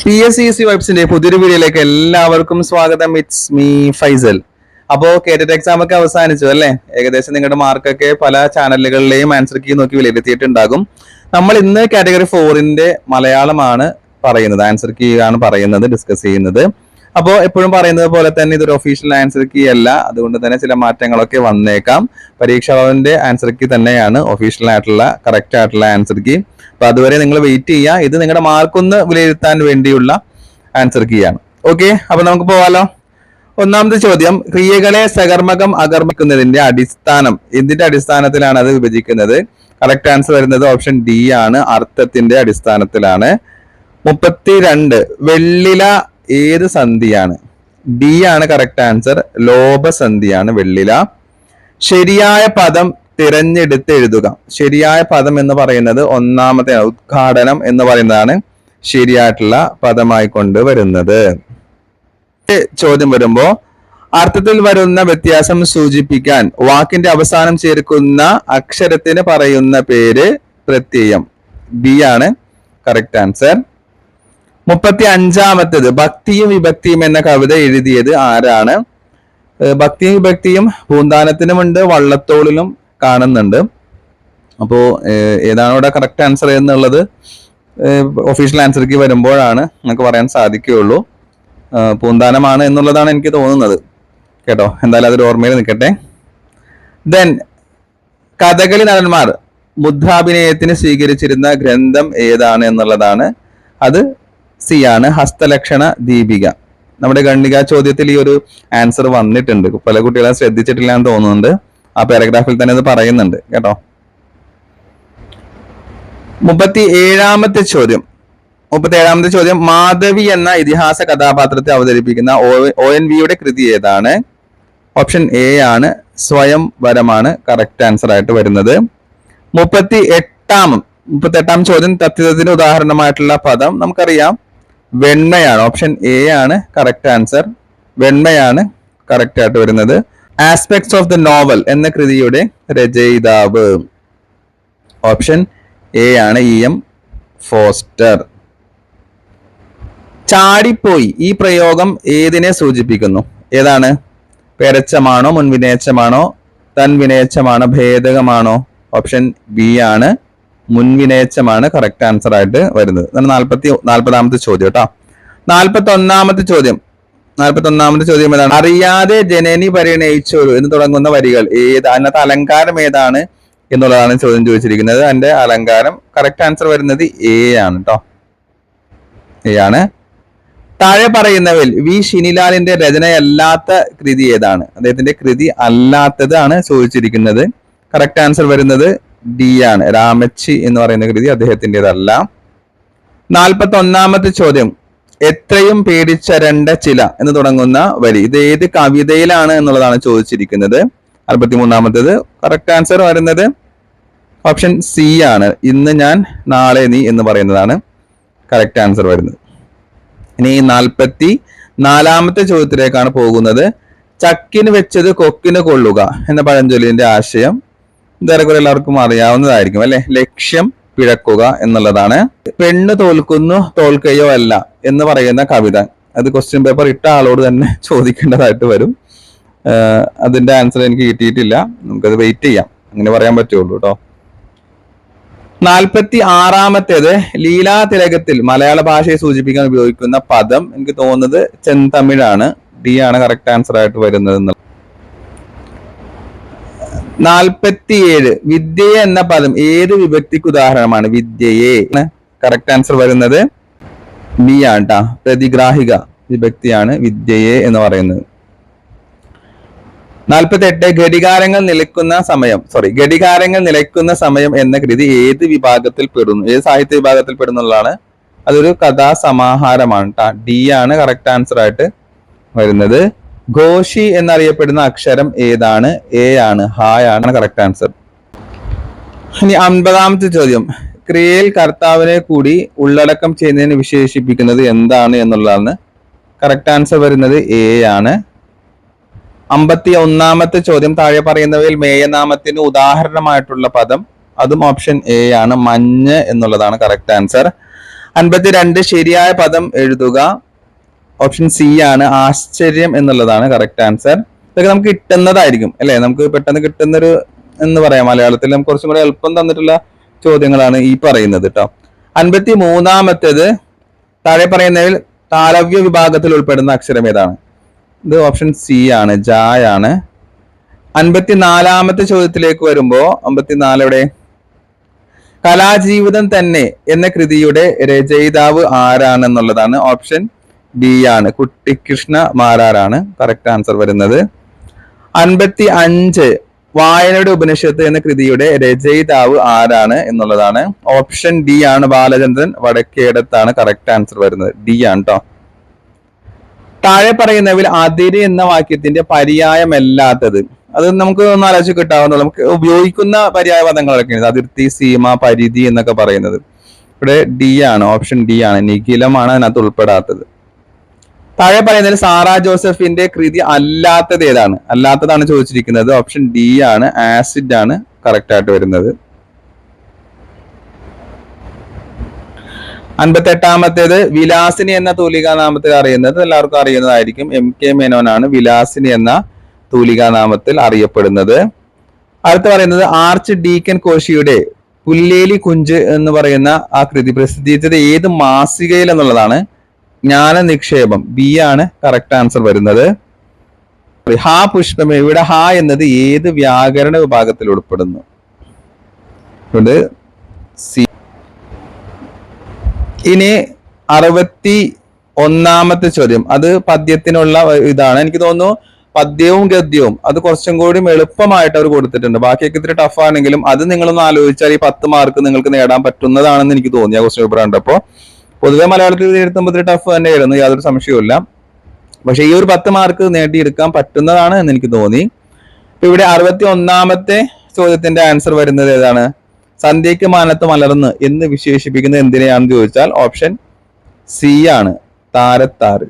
P S C C വൈബ്സിന്റെ പുതിയൊരു വീഡിയോയിലേക്ക് എല്ലാവർക്കും സ്വാഗതം. ഇറ്റ്സ് മീ ഫൈസൽ അപ്പോ കേറ്റഡ് എക്സാം ഒക്കെ അവസാനിച്ചു അല്ലേ? ഏകദേശം നിങ്ങളുടെ മാർക്കൊക്കെ പല ചാനലുകളിലെയും ആൻസർ കീ നോക്കി വിലയിരുത്തിയിട്ടുണ്ടാകും. നമ്മൾ ഇന്ന് കാറ്റഗറി ഫോറിന്റെ മലയാളമാണ് പറയുന്നത്. ആൻസർ കീ ആണ് പറയുന്നത് ഡിസ്കസ് ചെയ്യുന്നത്. അപ്പോൾ എപ്പോഴും പറയുന്നത് പോലെ തന്നെ ഇതൊരു ഒഫീഷ്യൽ ആൻസർ കീ അല്ല. അതുകൊണ്ട് തന്നെ ചില മാറ്റങ്ങളൊക്കെ വന്നേക്കാം. പരീക്ഷാ ഭവന്റെ ആൻസർ കീ തന്നെയാണ് ഒഫീഷ്യൽ ആയിട്ടുള്ള കറക്റ്റ് ആയിട്ടുള്ള ആൻസർ കീ അപ്പൊ അതുവരെ നിങ്ങൾ വെയിറ്റ് ചെയ്യുക. ഇത് നിങ്ങളുടെ മാർക്കൊന്ന് വിലയിരുത്താൻ വേണ്ടിയുള്ള ആൻസർ കീ ആണ്. ഓക്കെ അപ്പൊ നമുക്ക് പോവാലോ. ഒന്നാമത്തെ ചോദ്യം. ക്രിയകളെ സകർമ്മകം അകർമ്മിക്കുന്നതിന്റെ അടിസ്ഥാനം. എന്തിന്റെ അടിസ്ഥാനത്തിലാണ് അത് വിഭജിക്കുന്നത്? കറക്റ്റ് ആൻസർ വരുന്നത് ഓപ്ഷൻ ഡി ആണ്. അർത്ഥത്തിന്റെ അടിസ്ഥാനത്തിലാണ്. മുപ്പത്തിരണ്ട്. വെള്ളില ഏത് സന്ധിയാണ്? ഡി ആണ് കറക്റ്റ് ആൻസർ ലോഭസന്ധിയാണ് വെള്ളില. ശരിയായ പദം തിരഞ്ഞെടുത്ത് എഴുതുക. ശരിയായ പദം എന്ന് പറയുന്നത് ഒന്നാമത്തെ ഉദ്ഘാടനം എന്ന് പറയുന്നതാണ് ശരിയായിട്ടുള്ള പദമായി കൊണ്ടുവരുന്നത് ചോദ്യം വരുമ്പോ അർത്ഥത്തിൽ വരുന്ന വ്യത്യാസം സൂചിപ്പിക്കാൻ വാക്കിന്റെ അവസാനം ചേർക്കുന്ന അക്ഷരത്തിന് പറയുന്ന പേര് പ്രത്യയം. ബി ആണ് കറക്റ്റ് ആൻസർ മുപ്പത്തി അഞ്ചാമത്തേത് ഭക്തിയും വിഭക്തിയും എന്ന കവിത എഴുതിയത് ആരാണ്? ഭക്തിയും വിഭക്തിയും പൂന്താനത്തിനുമുണ്ട് വള്ളത്തോളിലും കാണുന്നുണ്ട്. അപ്പോ ഏഹ് ഏതാണ് ഇവിടെ കറക്റ്റ് ആൻസർ എന്നുള്ളത്? ഒഫീഷ്യൽ ആൻസർക്ക് വരുമ്പോഴാണ് നമുക്ക് പറയാൻ സാധിക്കുകയുള്ളൂ. പൂന്താനമാണ് എന്നുള്ളതാണ് എനിക്ക് തോന്നുന്നത്. കേട്ടോ എന്തായാലും അതൊരു ഓർമ്മയിൽ നിൽക്കട്ടെ. ദെൻ കഥകളി നടന്മാർ മുദ്രാഭിനയത്തിന് സ്വീകരിച്ചിരുന്ന ഗ്രന്ഥം ഏതാണ് എന്നുള്ളതാണ്. അത് സി ആണ് ഹസ്തലക്ഷണ ദീപിക. നമ്മുടെ ഗണ്ണിക ചോദ്യത്തിൽ ഈ ഒരു ആൻസർ വന്നിട്ടുണ്ട്. പല കുട്ടികളെ ശ്രദ്ധിച്ചിട്ടില്ല എന്ന് തോന്നുന്നുണ്ട്. ആ പാരഗ്രാഫിൽ തന്നെ അത് പറയുന്നുണ്ട്. കേട്ടോ? മുപ്പത്തി ഏഴാമത്തെ ചോദ്യം. മുപ്പത്തി ഏഴാമത്തെ ചോദ്യം മാധവി എന്ന ഇതിഹാസ കഥാപാത്രത്തെ അവതരിപ്പിക്കുന്ന ഒ എൻ വിയുടെ കൃതി ഏതാണ്? ഓപ്ഷൻ എ ആണ് സ്വയം വരമാണ് കറക്റ്റ് ആൻസർ ആയിട്ട് വരുന്നത്. മുപ്പത്തി എട്ടാം മുപ്പത്തി എട്ടാം ചോദ്യം തത്വത്തിന് ഉദാഹരണമായിട്ടുള്ള പദം നമുക്കറിയാം. വെണ്മയാണ്. ഓപ്ഷൻ എ ആണ് കറക്റ്റ് ആൻസർ വെണ്മയാണ് കറക്റ്റ് ആയിട്ട് വരുന്നത്. ആസ്പെക്ട്സ് ഓഫ് ദ നോവൽ എന്ന കൃതിയുടെ രചയിതാവ്. ഓപ്ഷൻ എ ആണ് ഇ എം ഫോസ്റ്റർ ചാടിപ്പോയി. ഈ പ്രയോഗം ഏതിനെ സൂചിപ്പിക്കുന്നു? ഏതാണ്? പെരച്ചമാണോ മുൻവിനേച്ചമാണോ തൻവിനേച്ചമാണോ ഭേദകമാണോ? ഓപ്ഷൻ ബി ആണ് മുൻവിനേച്ചമാണ് കറക്റ്റ് ആൻസർ ആയിട്ട് വരുന്നത്. അതാണ് നാൽപ്പത്തി നാൽപ്പതാമത്തെ ചോദ്യം കേട്ടോ. നാൽപ്പത്തി ഒന്നാമത്തെ ചോദ്യം. നാൽപ്പത്തി ഒന്നാമത്തെ ചോദ്യം ഏതാണ്? അറിയാതെ ജനനി പരിണയിച്ചൊരു എന്ന് തുടങ്ങുന്ന വരികൾ ഏത്? അതിനകത്ത് അലങ്കാരം ഏതാണ് എന്നുള്ളതാണ് ചോദ്യം ചോദിച്ചിരിക്കുന്നത്. അതിന്റെ അലങ്കാരം കറക്റ്റ് ആൻസർ വരുന്നത് എ ആണ് കേട്ടോ എ ആണ്. താഴെ പറയുന്നവയിൽ വി ഷിനിലാലിന്റെ രചനയല്ലാത്ത കൃതി ഏതാണ്? അദ്ദേഹത്തിന്റെ കൃതി അല്ലാത്തതാണ് ചോദിച്ചിരിക്കുന്നത്. കറക്റ്റ് ആൻസർ വരുന്നത് ഡി ആണ്. രാമച്ചി എന്ന് പറയുന്ന കൃതി അദ്ദേഹത്തിന്റെതല്ല. നാൽപ്പത്തി ഒന്നാമത്തെ ചോദ്യം. എത്രയും പേടിച്ചരണ്ട ചില എന്ന് തുടങ്ങുന്ന വരി. ഇത് ഏത് കവിതയിലാണ് എന്നുള്ളതാണ് ചോദിച്ചിരിക്കുന്നത്. നാൽപ്പത്തി മൂന്നാമത്തേത് കറക്റ്റ് ആൻസർ വരുന്നത് ഓപ്ഷൻ സി ആണ്. ഇന്ന് ഞാൻ നാളെ നീ എന്ന് പറയുന്നതാണ് കറക്റ്റ് ആൻസർ വരുന്നത്. ഇനി നാൽപ്പത്തി നാലാമത്തെ ചോദ്യത്തിലേക്കാണ് പോകുന്നത്. ചക്കിന് വെച്ചത് കൊക്കിന് കൊള്ളുക എന്ന പഴഞ്ചൊല്ലിന്റെ ആശയം. ഇതേറെ എല്ലാവർക്കും അറിയാവുന്നതായിരിക്കും അല്ലെ? ലക്ഷ്യം പിഴക്കുക എന്നുള്ളതാണ്. പെണ്ണ് തോൽക്കുന്നു തോൽക്കുകയോ അല്ല എന്ന് പറയുന്ന കവിത. അത് ക്വസ്റ്റ്യൻ പേപ്പർ ഇട്ട ആളോട് തന്നെ ചോദിക്കേണ്ടതായിട്ട് വരും. അതിന്റെ ആൻസർ എനിക്ക് കിട്ടിയിട്ടില്ല. നമുക്കത് വെയിറ്റ് ചെയ്യാം. അങ്ങനെ പറയാൻ പറ്റുള്ളൂ കേട്ടോ നാൽപ്പത്തി ആറാമത്തേത് ലീലാ തിലകത്തിൽ മലയാള ഭാഷയെ സൂചിപ്പിക്കാൻ ഉപയോഗിക്കുന്ന പദം എനിക്ക് തോന്നുന്നത് ചെന്തമിഴാണ്. ഡി ആണ് കറക്റ്റ് ആൻസർ ആയിട്ട് വരുന്നത് എന്നുള്ളത് നാൽപ്പത്തിയേഴ് വിദ്യയെ എന്ന പദം ഏത് വിഭക്തിക്ക് ഉദാഹരണമാണ്? വിദ്യയെ. കറക്റ്റ് ആൻസർ വരുന്നത്. ബി ആണ് കേട്ടാ പ്രതിഗ്രാഹിക വിഭക്തിയാണ് വിദ്യയെ എന്ന് പറയുന്നത്. നാൽപ്പത്തി എട്ട് ഘടികാരങ്ങൾ നിലയ്ക്കുന്ന സമയം. സോറി ഘടികാരങ്ങൾ നിലയ്ക്കുന്ന സമയം എന്ന കൃതി ഏത് വിഭാഗത്തിൽ പെടുന്നു? ഏത് സാഹിത്യ വിഭാഗത്തിൽ പെടുന്നുള്ളതാണ്? അതൊരു കഥാസമാഹാരമാണ് ഡി ആണ് കറക്റ്റ് ആൻസർ ആയിട്ട് വരുന്നത്. ഘോഷി എന്നറിയപ്പെടുന്ന അക്ഷരം ഏതാണ്? എ ആണ്. ഹായ് ആണ്. കറക്റ്റ് ആൻസർ ഇനി അൻപതാമത്തെ ചോദ്യം. ക്രിയയിൽ കർത്താവിനെ കൂടി ഉള്ളടക്കം ചെയ്യുന്നതിന് വിശേഷിപ്പിക്കുന്നത് എന്താണ് എന്നുള്ളതാണ് കറക്റ്റ് ആൻസർ വരുന്നത് എ ആണ്. അമ്പത്തി ഒന്നാമത്തെ ചോദ്യം താഴെ പറയുന്നവയിൽ മേയനാമത്തിന് ഉദാഹരണമായിട്ടുള്ള പദം. അതും ഓപ്ഷൻ എ ആണ്. മഞ്ഞ് എന്നുള്ളതാണ് കറക്റ്റ് ആൻസർ അൻപത്തിരണ്ട് ശരിയായ പദം എഴുതുക. ഓപ്ഷൻ സി ആണ് ആശ്ചര്യം എന്നുള്ളതാണ് കറക്റ്റ് ആൻസർ ഇതൊക്കെ നമുക്ക് കിട്ടുന്നതായിരിക്കും അല്ലെ? നമുക്ക് പെട്ടെന്ന് കിട്ടുന്നൊരു എന്ന് പറയാം മലയാളത്തിൽ നമുക്ക് കുറച്ചും കൂടെ എളുപ്പം തന്നിട്ടുള്ള ചോദ്യങ്ങളാണ് ഈ പറയുന്നത് കേട്ടോ അൻപത്തി മൂന്നാമത്തേത് താഴെ പറയുന്നതിൽ താലവ്യ വിഭാഗത്തിൽ ഉൾപ്പെടുന്ന അക്ഷരം ഏതാണ്? ഇത് ഓപ്ഷൻ സി ആണ് ജായ് ആണ്. അൻപത്തിനാലാമത്തെ ചോദ്യത്തിലേക്ക് വരുമ്പോ അമ്പത്തിനാലവിടെ കലാജീവിതം തന്നെ എന്ന കൃതിയുടെ രചയിതാവ് ആരാണെന്നുള്ളതാണ് ഓപ്ഷൻ ബി ആണ്. കുട്ടിക്കൃഷ്ണ മാരാറാണ് കറക്റ്റ് ആൻസർ വരുന്നത്. അൻപത്തി അഞ്ച് വായനയുടെ ഉപനിഷത്ത് എന്ന കൃതിയുടെ രചയിതാവ് ആരാണ് എന്നുള്ളതാണ്. ഓപ്ഷൻ ഡി ആണ് ബാലചന്ദ്രൻ. വടക്കേടത്താണ് കറക്റ്റ് ആൻസർ വരുന്നത്. ഡി ആണ് കേട്ടോ താഴെ പറയുന്നവയിൽ അതിര് എന്ന വാക്യത്തിന്റെ പര്യായമല്ലാത്തത്. അത് നമുക്ക് ഒന്ന് ആലോചിച്ച് കിട്ടാവുന്നുള്ളൂ നമുക്ക് ഉപയോഗിക്കുന്ന പര്യായ പദങ്ങളൊക്കെയാണ് അതിർത്തി സീമ പരിധി എന്നൊക്കെ പറയുന്നത്. ഇവിടെ ഡി ആണ്. ഓപ്ഷൻ ഡി ആണ്. നിഖിലമാണ് അതിനകത്ത് ഉൾപ്പെടാത്തത്. താഴെ പറയുന്നതിൽ സാറാ ജോസഫിന്റെ കൃതി അല്ലാത്തത് ഏതാണ്? അല്ലാത്തതാണ് ചോദിച്ചിരിക്കുന്നത്. ഓപ്ഷൻ ഡി ആണ്. ആസിഡ് ആണ് കറക്റ്റ് ആയിട്ട് വരുന്നത്. അൻപത്തെട്ടാമത്തേത് വിലാസിനി എന്ന തൂലികാനാമത്തിൽ അറിയുന്നത് എല്ലാവർക്കും അറിയുന്നതായിരിക്കും. എം കെ മേനോനാണ് വിലാസിനി എന്ന തൂലികാനാമത്തിൽ അറിയപ്പെടുന്നത്. അടുത്ത് പറയുന്നത് ആർച്ച് ഡീക്കൻ കോശിയുടെ പുല്ലേലി കുഞ്ച് എന്ന് പറയുന്ന ആ കൃതി പ്രസിദ്ധീകരിച്ചത് ഏത് മാസികയിൽ എന്നുള്ളതാണ്. ജ്ഞാന നിക്ഷേപം. ബി ആണ് കറക്റ്റ് ആൻസർ വരുന്നത്. ഹാ പുഷ്പമേ ഇവിടെ ഹാ എന്നത് ഏത് വ്യാകരണ വിഭാഗത്തിൽ ഉൾപ്പെടുന്നു? അതുകൊണ്ട് സി ഇനി അറുപത്തി ഒന്നാമത്തെ ചോദ്യം. അത് പദ്യത്തിനുള്ള ഇതാണ്. എനിക്ക് തോന്നുന്നു പദ്യവും ഗദ്യവും അത് കുറച്ചും കൂടി എളുപ്പമായിട്ട് അവർ കൊടുത്തിട്ടുണ്ട്. ബാക്കിയൊക്കെ ഇത്തിരി ടഫ് ആണെങ്കിലും അത് നിങ്ങളൊന്ന് ആലോചിച്ചാൽ ഈ പത്ത് മാർക്ക് നിങ്ങൾക്ക് നേടാൻ പറ്റുന്നതാണെന്ന് എനിക്ക് തോന്നി ആ ക്വസ്റ്റ്യൻ പേപ്പർ കണ്ടപ്പോൾ. പൊതുവെ മലയാളത്തിൽ എഴുതുമ്പോൾ ഇത്തിരി ടഫ് തന്നെയായിരുന്നു യാതൊരു സംശയവുമില്ല. പക്ഷെ ഈ ഒരു പത്ത് മാർക്ക് നേടിയെടുക്കാൻ പറ്റുന്നതാണ് എന്ന് എനിക്ക് തോന്നി. ഇപ്പൊ ഇവിടെ അറുപത്തി ഒന്നാമത്തെ ചോദ്യത്തിന്റെ ആൻസർ വരുന്നത് ഏതാണ്? സന്ധ്യയ്ക്ക് മാനത്ത് മലർന്ന് എന്ന് വിശേഷിപ്പിക്കുന്നത് എന്തിനെയാണെന്ന് ചോദിച്ചാൽ ഓപ്ഷൻ സി ആണ് താരത്താറ്.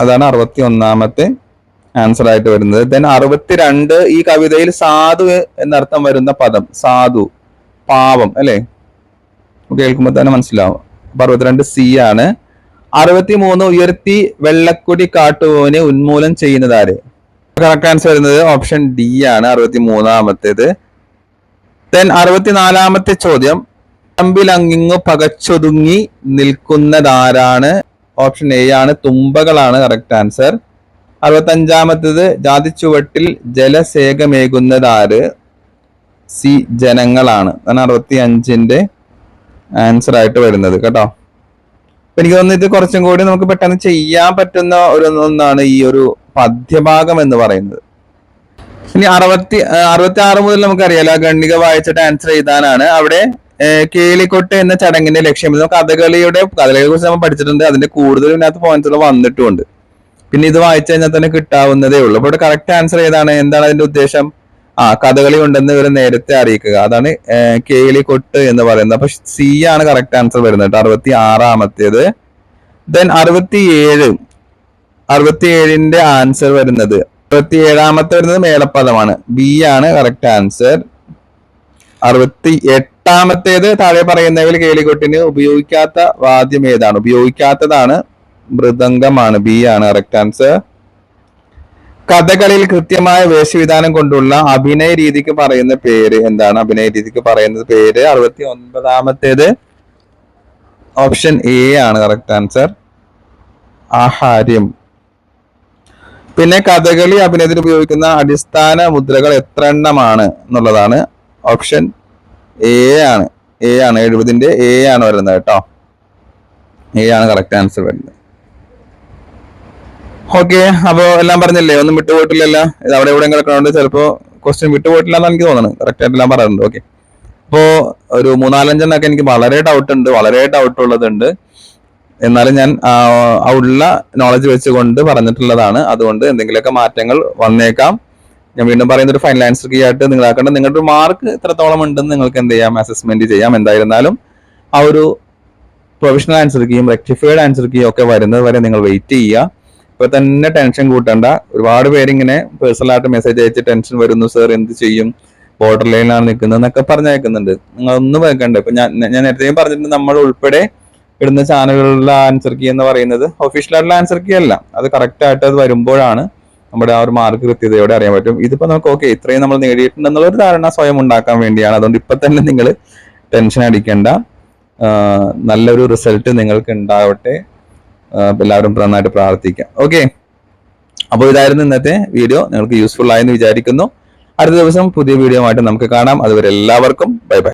അതാണ് അറുപത്തി ഒന്നാമത്തെ ആൻസർ ആയിട്ട് വരുന്നത്. ദെൻ അറുപത്തിരണ്ട് ഈ കവിതയിൽ സാധു എന്നർത്ഥം വരുന്ന പദം സാധു പാവം അല്ലെ? കേൾക്കുമ്പോൾ തന്നെ മനസ്സിലാവും. അപ്പൊ അറുപത്തിരണ്ട് സി ആണ്. അറുപത്തി മൂന്ന് ഉയർത്തി വെള്ളക്കൊടി കാട്ടുപോവിനെ ഉന്മൂലനം ചെയ്യുന്നത് ആര്? കറക്റ്റ് ആൻസർ വരുന്നത് ഓപ്ഷൻ ഡി ആണ്. അറുപത്തി മൂന്നാമത്തേത് ദെൻ അറുപത്തിനാലാമത്തെ ചോദ്യം. പറമ്പിലങ്ങിങ്ങു പകച്ചൊതുങ്ങി നിൽക്കുന്നതാരാണ്? ഓപ്ഷൻ എ ആണ്. തുമ്പകളാണ് കറക്റ്റ് ആൻസർ അറുപത്തഞ്ചാമത്തേത് ജാതിച്ചുവട്ടിൽ ജലസേകമേകുന്നതാര്? സി ജനങ്ങളാണ്. അതാണ് അറുപത്തി അഞ്ചിന്റെ ആൻസർ ആയിട്ട് വരുന്നത് കേട്ടോ. എനിക്ക് തോന്നുന്നു ഇത് കുറച്ചും കൂടി നമുക്ക് പെട്ടെന്ന് ചെയ്യാൻ പറ്റുന്ന ഒരു ഒന്നാണ് ഈ ഒരു പദ്യഭാഗം എന്ന് പറയുന്നത്. ഇനി അറുപത്തി അറുപത്തി ആറ് മുതൽ നമുക്കറിയാലോ ഗണ്ണിക വായിച്ചിട്ട് ആൻസർ എഴുതാനാണ്. അവിടെ കേളിക്കൊട്ട് എന്ന ചടങ്ങിന്റെ ലക്ഷ്യം. നമുക്ക് കഥകളിയുടെ കഥകളിയെ കുറിച്ച് നമ്മൾ പഠിച്ചിട്ടുണ്ട്. അതിന്റെ കൂടുതൽ ഇതിനകത്ത് പോയിന്റ്സുകൾ വന്നിട്ടുമുണ്ട് പിന്നെ ഇത് വായിച്ചു കഴിഞ്ഞാൽ തന്നെ കിട്ടാവുന്നതേ ഉള്ളൂ. അപ്പൊ ഇവിടെ കറക്റ്റ് ആൻസർ ഏതാണ്? എന്താണ് അതിന്റെ ഉദ്ദേശം? ആ കഥകളി ഉണ്ടെന്ന് ഇവർ നേരത്തെ അറിയിക്കുക. അതാണ് കേളി കൊട്ട് എന്ന് പറയുന്നത്. അപ്പൊ സി ആണ് കറക്റ്റ് ആൻസർ വരുന്നത് അറുപത്തി ആറാമത്തേത് ദെൻ അറുപത്തി ഏഴ് അറുപത്തി ഏഴിന്റെ ആൻസർ വരുന്നത്. അറുപത്തി ഏഴാമത്തെ വരുന്നത് മേളപ്പദമാണ്. ബി ആണ് കറക്റ്റ് ആൻസർ അറുപത്തി എട്ടാമത്തേത് താഴെ പറയുന്നതിൽ കേളികൊട്ടിന് ഉപയോഗിക്കാത്ത വാദ്യം ഏതാണ്? ഉപയോഗിക്കാത്തതാണ് മൃദംഗമാണ്. ബി ആണ് കറക്റ്റ് ആൻസർ കഥകളിൽ കൃത്യമായ വേഷവിധാനം കൊണ്ടുള്ള അഭിനയ രീതിക്ക് പറയുന്ന പേര് എന്താണ്? അഭിനയ രീതിക്ക് പറയുന്നത് പേര് അറുപത്തി ഒൻപതാമത്തേത് ഓപ്ഷൻ എ ആണ് കറക്റ്റ് ആൻസർ ആഹാര്യം. പിന്നെ കഥകളി അഭിനയത്തിൽ ഉപയോഗിക്കുന്ന അടിസ്ഥാന മുദ്രകൾ എത്ര എണ്ണമാണ് എന്നുള്ളതാണ് ഓപ്ഷൻ എ ആണ്. എ ആണ് എഴുപതിന്റെ എ ആണ് വരുന്നത് കേട്ടോ. എ ആണ് കറക്റ്റ് ആൻസർ വരുന്നത്. ഓക്കെ അപ്പോ എല്ലാം പറഞ്ഞില്ലേ? ഒന്നും വിട്ടുപോയിട്ടില്ലല്ല. ഇത് അവിടെ എവിടെ കിടക്കണുണ്ട് ചിലപ്പോ ക്വസ്റ്റ്യൻ വിട്ടുപോയിട്ടില്ല എന്നാണ് എനിക്ക് തോന്നുന്നു കറക്റ്റ് ആയിട്ട് എല്ലാം പറയാറുണ്ട്. ഓക്കെ. അപ്പോ ഒരു മൂന്നാലഞ്ചെണ്ണൊക്കെ എനിക്ക് വളരെ ഡൗട്ട് ഉണ്ട് വളരെ ഡൗട്ട് ഉള്ളതുണ്ട്. എന്നാലും ഞാൻ ഉള്ള നോളജ് വെച്ചുകൊണ്ട് പറഞ്ഞിട്ടുള്ളതാണ്. അതുകൊണ്ട് എന്തെങ്കിലുമൊക്കെ മാറ്റങ്ങൾ വന്നേക്കാം. ഞാൻ വീണ്ടും പറയുന്ന ഒരു ഫൈനൽ ആൻസർ കീ ആയിട്ട് നിങ്ങൾ നിങ്ങളാക്കേണ്ട നിങ്ങളുടെ ഒരു മാർക്ക് എത്രത്തോളം ഉണ്ടെന്ന് നിങ്ങൾക്ക് എന്ത് ചെയ്യാം? അസസ്മെന്റ് ചെയ്യാം. എന്തായിരുന്നാലും ആ ഒരു പ്രൊഫഷണൽ ആൻസർ കീയും റെക്ടിഫൈഡ് ആൻസർ കീയും ഒക്കെ വരുന്നത് വരെ നിങ്ങൾ വെയിറ്റ് ചെയ്യുക. ഇപ്പൊ തന്നെ ടെൻഷൻ കൂട്ടണ്ട. ഒരുപാട് പേരിങ്ങനെ പേഴ്സണൽ ആയിട്ട് മെസ്സേജ് അയച്ച് ടെൻഷൻ വരുന്നു സർ എന്ത് ചെയ്യും? ബോർഡർ ലൈനിലാണ് നിൽക്കുന്നത് എന്നൊക്കെ പറഞ്ഞേക്കുന്നുണ്ട് നിങ്ങൾ ഒന്നും വെക്കണ്ട. ഇപ്പൊ ഞാൻ ഞാൻ നേരത്തെ പറഞ്ഞിട്ടുണ്ട് നമ്മൾ ഉൾപ്പെടെ ഇടുന്ന ചാനലുകളിലെ ആൻസർ കീ എന്ന് പറയുന്നത് ഒഫീഷ്യലായിട്ടുള്ള ആൻസർ കീ അല്ല. അത് കറക്റ്റ് ആയിട്ട് അത് വരുമ്പോഴാണ് നമ്മുടെ ആ ഒരു മാർക്ക് കൃത്യതയോടെ അറിയാൻ പറ്റും. ഇതിപ്പോ നമുക്ക് ഓക്കെ ഇത്രയും നമ്മൾ നേടിയിട്ടുണ്ടെന്നുള്ള ഒരു ധാരണ സ്വയം ഉണ്ടാക്കാൻ വേണ്ടിയാണ്. അതുകൊണ്ട് ഇപ്പൊ തന്നെ നിങ്ങൾ ടെൻഷൻ അടിക്കേണ്ട. നല്ലൊരു റിസൾട്ട് നിങ്ങൾക്ക് ഉണ്ടാവട്ടെ. എല്ലാവരും നന്നായിട്ട് പ്രാർത്ഥിക്കാം. ഓക്കെ അപ്പോൾ ഇതായിരുന്നു ഇന്നത്തെ വീഡിയോ നിങ്ങൾക്ക് യൂസ്ഫുൾ ആയെന്ന് വിചാരിക്കുന്നു. അടുത്ത ദിവസം പുതിയ വീഡിയോ ആയിട്ട് നമുക്ക് കാണാം. അതുവരെ എല്ലാവർക്കും ബൈ ബൈ.